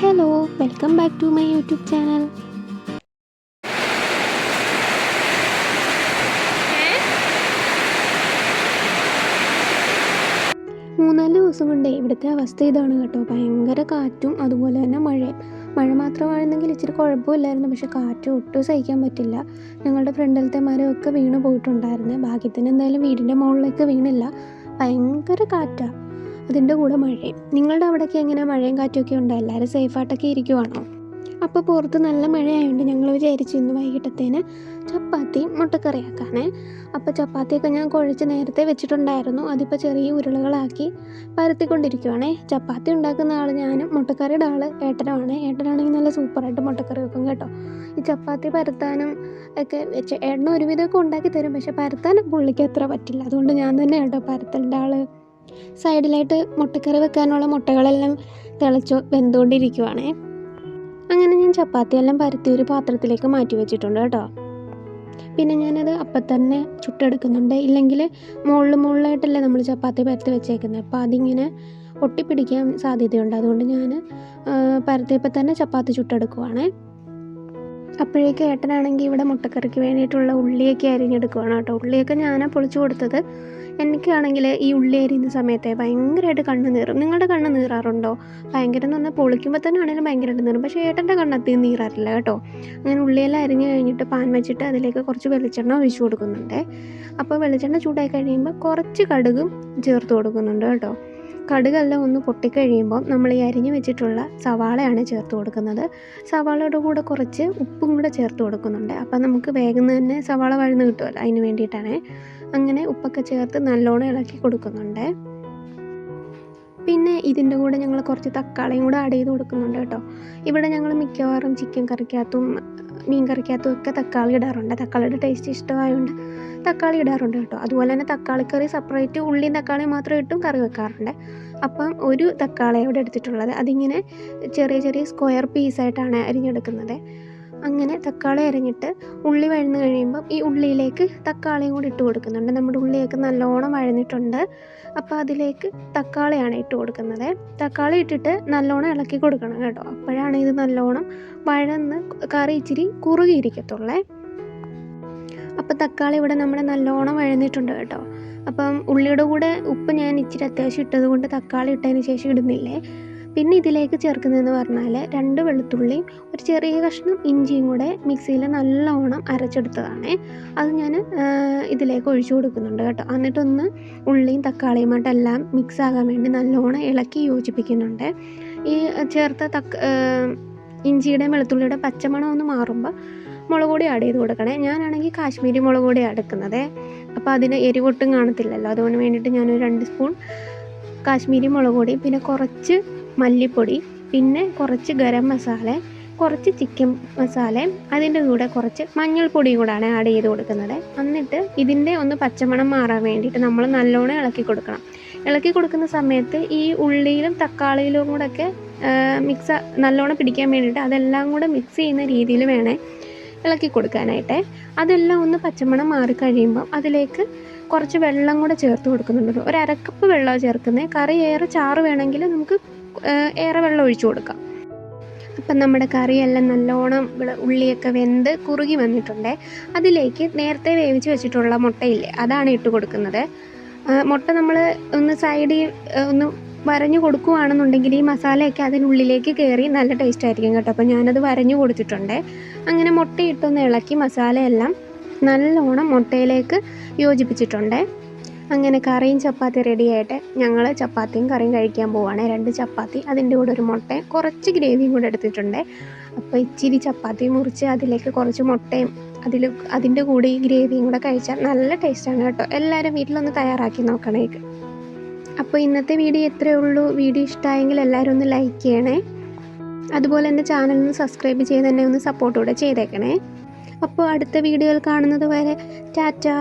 Hello welcome back to my YouTube channel മൂന്നാൽ ദിവസം കൊണ്ട് ഇവിടുത്തെ അവസ്ഥ ഇതാണ് കേട്ടോ. ഭയങ്കര കാറ്റും അതുപോലെ തന്നെ മഴയും. മഴ മാത്രമായിരുന്നെങ്കിൽ ഇച്ചിരി കുഴപ്പമില്ലായിരുന്നു. പക്ഷെ കാറ്റ് ഒട്ടും സഹിക്കാൻ പറ്റില്ല. ഞങ്ങളുടെ ഫ്രണ്ടിലത്തെ മരമൊക്കെ വീണ് പോയിട്ടുണ്ടായിരുന്നു ഭാഗ്യത്തിന് എന്തായാലും വീടിന്റെ മുകളിലേക്ക് വീണില്ല. ഭയങ്കര കാറ്റാണ് അതിന്റെ കൂടെ മഴയും. നിങ്ങളുടെ അവിടെയൊക്കെ എങ്ങനെ? മഴയും കാറ്റുമൊക്കെ ഉണ്ടോ? എല്ലാവരും സേഫായിട്ടൊക്കെ ഇരിക്കുവാണോ? അപ്പോൾ പുറത്ത് നല്ല മഴയായതുകൊണ്ട് ഞങ്ങൾ വിചാരിച്ചു ഇന്ന് വൈകിട്ടത്തേന് ചപ്പാത്തിയും മുട്ടക്കറിയാക്കാനേ അപ്പോൾ ചപ്പാത്തിയൊക്കെ ഞാൻ കുഴച്ച് നേരത്തെ വെച്ചിട്ടുണ്ടായിരുന്നു. അതിപ്പോൾ ചെറിയ ഉരുളകളാക്കി പരത്തിക്കൊണ്ടിരിക്കുവാണേ. ചപ്പാത്തി ഉണ്ടാക്കുന്ന ആൾ ഞാനും മുട്ടക്കറിയുടെ ആൾ ഏട്ടനുമാണ്. ഏട്ടനാണെങ്കിൽ നല്ല സൂപ്പറായിട്ട് മുട്ടക്കറി വെക്കും കേട്ടോ. ഈ ചപ്പാത്തി പരത്താനും ഒക്കെ വെച്ച് ഏട്ടന് ഒരുവിധമൊക്കെ ഉണ്ടാക്കി തരും. പക്ഷെ പരത്താനും പുള്ളിക്ക് അത്ര പറ്റില്ല. അതുകൊണ്ട് ഞാൻ തന്നെ കേട്ടോ പരത്തലിന്റെ ആൾ സൈഡിലായിട്ട് മുട്ടക്കറി വെക്കാനുള്ള മുട്ടകളെല്ലാം തിളച്ച് വെന്തുകൊണ്ടിരിക്കുവാണേ. അങ്ങനെ ഞാൻ ചപ്പാത്തിയെല്ലാം പരത്തി ഒരു പാത്രത്തിലേക്ക് മാറ്റി വെച്ചിട്ടുണ്ട് കേട്ടോ. പിന്നെ ഞാനത് അപ്പം തന്നെ ചുട്ടെടുക്കുന്നുണ്ട്. ഇല്ലെങ്കിൽ മുകളിൽ മുകളിലായിട്ടല്ലേ നമ്മൾ ചപ്പാത്തി പരത്തി വെച്ചേക്കുന്നത്. അപ്പോൾ അതിങ്ങനെ ഒട്ടിപ്പിടിക്കാൻ സാധ്യതയുണ്ട്. അതുകൊണ്ട് ഞാൻ പരത്തിയപ്പോൾ തന്നെ ചപ്പാത്തി ചുട്ടെടുക്കുവാണേ. അപ്പോഴേക്ക് ഏട്ടനാണെങ്കിൽ ഇവിടെ മുട്ടക്കറിക്ക് വേണ്ടിയിട്ടുള്ള ഉള്ളിയൊക്കെ അരിഞ്ഞെടുക്കുവാണ് കേട്ടോ. ഉള്ളിയൊക്കെ ഞാനാണ് പൊളിച്ചു കൊടുത്തത്. എനിക്കാണെങ്കിൽ ഈ ഉള്ളി അരിയുന്ന സമയത്തെ ഭയങ്കരമായിട്ട് കണ്ണ് നീറും. നിങ്ങളുടെ കണ്ണ് നീറാറുണ്ടോ? ഭയങ്കര എന്ന് പറഞ്ഞാൽ പൊളിക്കുമ്പോൾ തന്നെ ആണെങ്കിലും ഭയങ്കരമായിട്ട് നീറും. പക്ഷേ ഏട്ടന്റെ കണ്ണത്തിൽ നീറാറില്ല കേട്ടോ. അങ്ങനെ ഉള്ളിയെല്ലാം അരിഞ്ഞ് കഴിഞ്ഞിട്ട് പാൻ വെച്ചിട്ട് അതിലേക്ക് കുറച്ച് വെളിച്ചെണ്ണ ഒഴിച്ചു കൊടുക്കുന്നുണ്ട്. അപ്പോൾ വെളിച്ചെണ്ണ ചൂടായി കഴിയുമ്പോൾ കുറച്ച് കടുകും ചേർത്ത് കൊടുക്കുന്നുണ്ട് കേട്ടോ. കടുകെല്ലാം ഒന്ന് പൊട്ടിക്കഴിയുമ്പോൾ നമ്മൾ ഈ അരിഞ്ഞു വെച്ചിട്ടുള്ള സവാളയാണ് ചേർത്ത് കൊടുക്കുന്നത്. സവാളയുടെ കൂടെ കുറച്ച് ഉപ്പും കൂടെ ചേർത്ത് കൊടുക്കുന്നുണ്ട്. അപ്പം നമുക്ക് വേഗം തന്നെ സവാള വഴന്ന് കിട്ടുമല്ലോ അതിന് വേണ്ടിയിട്ടാണ്. അങ്ങനെ ഉപ്പൊക്കെ ചേർത്ത് നല്ലോണം ഇളക്കി കൊടുക്കുന്നുണ്ട്. പിന്നെ ഇതിന്റെ കൂടെ ഞങ്ങൾ കുറച്ച് തക്കാളിയും കൂടെ ആഡ് ചെയ്ത് കൊടുക്കുന്നുണ്ട് കേട്ടോ. ഇവിടെ ഞങ്ങൾ മിക്കവാറും ചിക്കൻ കറിക്കകത്തും മീൻ ഒക്കെ തക്കാളി ഇടാറുണ്ട്. തക്കാളിയുടെ ടേസ്റ്റ് ഇഷ്ടമായതുകൊണ്ട് തക്കാളി ഇടാറുണ്ട് കേട്ടോ. അതുപോലെ തന്നെ തക്കാളിക്കറി സെപ്പറേറ്റ് ഉള്ളിയും തക്കാളിയും മാത്രം ഇട്ടും കറി വെക്കാറുണ്ട്. അപ്പം ഒരു തക്കാളി അവിടെ എടുത്തിട്ടുള്ളത്. അതിങ്ങനെ ചെറിയ ചെറിയ സ്ക്വയർ പീസായിട്ടാണ് അരിഞ്ഞെടുക്കുന്നത്. അങ്ങനെ തക്കാളി അരിഞ്ഞിട്ട് ഉള്ളി വഴന്ന് കഴിയുമ്പം ഈ ഉള്ളിയിലേക്ക് തക്കാളിയും കൂടി ഇട്ട് കൊടുക്കുന്നുണ്ട്. നമ്മുടെ ഉള്ളിയൊക്കെ നല്ലോണം വഴന്നിട്ടുണ്ട്. അപ്പോൾ അതിലേക്ക് തക്കാളിയാണ് ഇട്ട് കൊടുക്കുന്നത്. തക്കാളി ഇട്ടിട്ട് നല്ലോണം ഇളക്കി കൊടുക്കണം കേട്ടോ. അപ്പോഴാണ് ഇത് നല്ലോണം വഴന്ന് കറി ഇച്ചിരി കുറുകിയിരിക്കത്തുള്ളേ. അപ്പോൾ തക്കാളി ഇവിടെ നമ്മുടെ നല്ലോണം വഴന്നിട്ടുണ്ട് കേട്ടോ. അപ്പം ഉള്ളിയുടെ കൂടെ ഉപ്പ് ഞാൻ ഇച്ചിരി അത്യാവശ്യം ഇട്ടത് കൊണ്ട് തക്കാളി ഇട്ടതിന് ശേഷം ഇടുന്നില്ലേ? പിന്നെ ഇതിലേക്ക് ചേർക്കുന്നതെന്ന് പറഞ്ഞാൽ രണ്ട് വെളുത്തുള്ളിയും ഒരു ചെറിയ കഷ്ണം ഇഞ്ചിയും കൂടെ മിക്സിയിൽ നല്ലോണം അരച്ചെടുത്തതാണ്. അത് ഞാൻ ഇതിലേക്ക് ഒഴിച്ചു കൊടുക്കുന്നുണ്ട് കേട്ടോ. എന്നിട്ടൊന്ന് ഉള്ളിയും തക്കാളിയുമായിട്ടെല്ലാം മിക്സ് ആകാൻ വേണ്ടി നല്ലോണം ഇളക്കി യോജിപ്പിക്കുന്നുണ്ട്. ഈ ചേർത്ത തക്ക ഇഞ്ചിയുടെ വെളുത്തുള്ളിയുടെ പച്ചമണം ഒന്ന് മാറുമ്പോൾ മുളക് പൊടി ആഡ് ചെയ്ത് കൊടുക്കണേ. ഞാനാണെങ്കിൽ കാശ്മീരി മുളക് പൊടിയാണ് എടുക്കുന്നത്. അപ്പോൾ അതിന് എരിവൊട്ടും കാണത്തില്ലല്ലോ. അതുകൊണ്ട് വേണ്ടിയിട്ട് ഞാനൊരു രണ്ട് സ്പൂൺ കാശ്മീരി മുളക് പൊടി പിന്നെ കുറച്ച് മല്ലിപ്പൊടി പിന്നെ കുറച്ച് ഗരം മസാല കുറച്ച് ചിക്കൻ മസാല അതിന്റെ കൂടെ കുറച്ച് മഞ്ഞൾപ്പൊടിയും കൂടാണ് ആഡ് ചെയ്ത് കൊടുക്കുന്നത്. എന്നിട്ട് ഇതിന്റെ ഒന്ന് പച്ചമണം മാറാൻ വേണ്ടിയിട്ട് നമ്മൾ നല്ലോണം ഇളക്കി കൊടുക്കണം. ഇളക്കി കൊടുക്കുന്ന സമയത്ത് ഈ ഉള്ളിയിലും തക്കാളിയിലും കൂടെയൊക്കെ മിക്സ് നല്ലോണം പിടിക്കാൻ വേണ്ടിയിട്ട് അതെല്ലാം കൂടെ മിക്സ് ചെയ്യുന്ന രീതിയിൽ വേണേ ഇളക്കി കൊടുക്കാനായിട്ട്. അതെല്ലാം ഒന്ന് പച്ചമണം മാറി കഴിയുമ്പോൾ അതിലേക്ക് കുറച്ച് വെള്ളം കൂടെ ചേർത്ത് കൊടുക്കുന്നുണ്ട്. ഒരു അരക്കപ്പ് വെള്ളമാണ് ചേർക്കുന്നത്. കറി ഏറെ ചാറ് വേണമെങ്കിൽ നമുക്ക് ഏറെ വെള്ളം ഒഴിച്ചു കൊടുക്കാം. അപ്പം നമ്മുടെ കറിയെല്ലാം നല്ലോണം ഉള്ളിയൊക്കെ വെന്ത് കുറുകി വന്നിട്ടുണ്ട്. അതിലേക്ക് നേരത്തെ വേവിച്ച് വെച്ചിട്ടുള്ള മുട്ടയില്ലേ അതാണ് ഇട്ട് കൊടുക്കുന്നത്. മുട്ട നമ്മൾ ഒന്ന് സൈഡിൽ ഒന്ന് വരഞ്ഞു കൊടുക്കുകയാണെന്നുണ്ടെങ്കിൽ ഈ മസാലയൊക്കെ അതിനുള്ളിലേക്ക് കയറി നല്ല ടേസ്റ്റ് ആയിരിക്കും കേട്ടോ. അപ്പോൾ ഞാനത് വരഞ്ഞു കൊടുത്തിട്ടുണ്ട്. അങ്ങനെ മുട്ടയിട്ടൊന്ന് ഇളക്കി മസാലയെല്ലാം നല്ലോണം മുട്ടയിലേക്ക് യോജിപ്പിച്ചിട്ടുണ്ട്. അങ്ങനെ കറിയും ചപ്പാത്തി റെഡിയായിട്ട് ഞങ്ങൾ ചപ്പാത്തിയും കറിയും കഴിക്കാൻ പോവുകയാണ് രണ്ട് ചപ്പാത്തി അതിന്റെ കൂടെ ഒരു മുട്ട കുറച്ച് ഗ്രേവിയും കൂടെ എടുത്തിട്ടുണ്ട്. അപ്പോൾ ഇച്ചിരി ചപ്പാത്തി മുറിച്ച് അതിലേക്ക് കുറച്ച് മുട്ടയും അതിൽ അതിന്റെ കൂടെ ഈ ഗ്രേവിയും കൂടെ കഴിച്ചാൽ നല്ല ടേസ്റ്റാണ് കേട്ടോ. എല്ലാവരും വീട്ടിലൊന്ന് തയ്യാറാക്കി നോക്കണേ അപ്പോൾ ഇന്നത്തെ വീഡിയോ ഇത്രയേ ഉള്ളൂ. വീഡിയോ ഇഷ്ടമായെങ്കിൽ എല്ലാവരും ഒന്ന് ലൈക്ക് ചെയ്യണേ. അതുപോലെ എന്റെ ചാനൽ ഒന്ന് സബ്സ്ക്രൈബ് ചെയ്ത് തന്നെ ഒന്ന് സപ്പോർട്ട് കൂടെ ചെയ്തേക്കണേ. അപ്പോൾ അടുത്ത വീഡിയോയിൽ കാണുന്നത് വരെ ടാറ്റാ.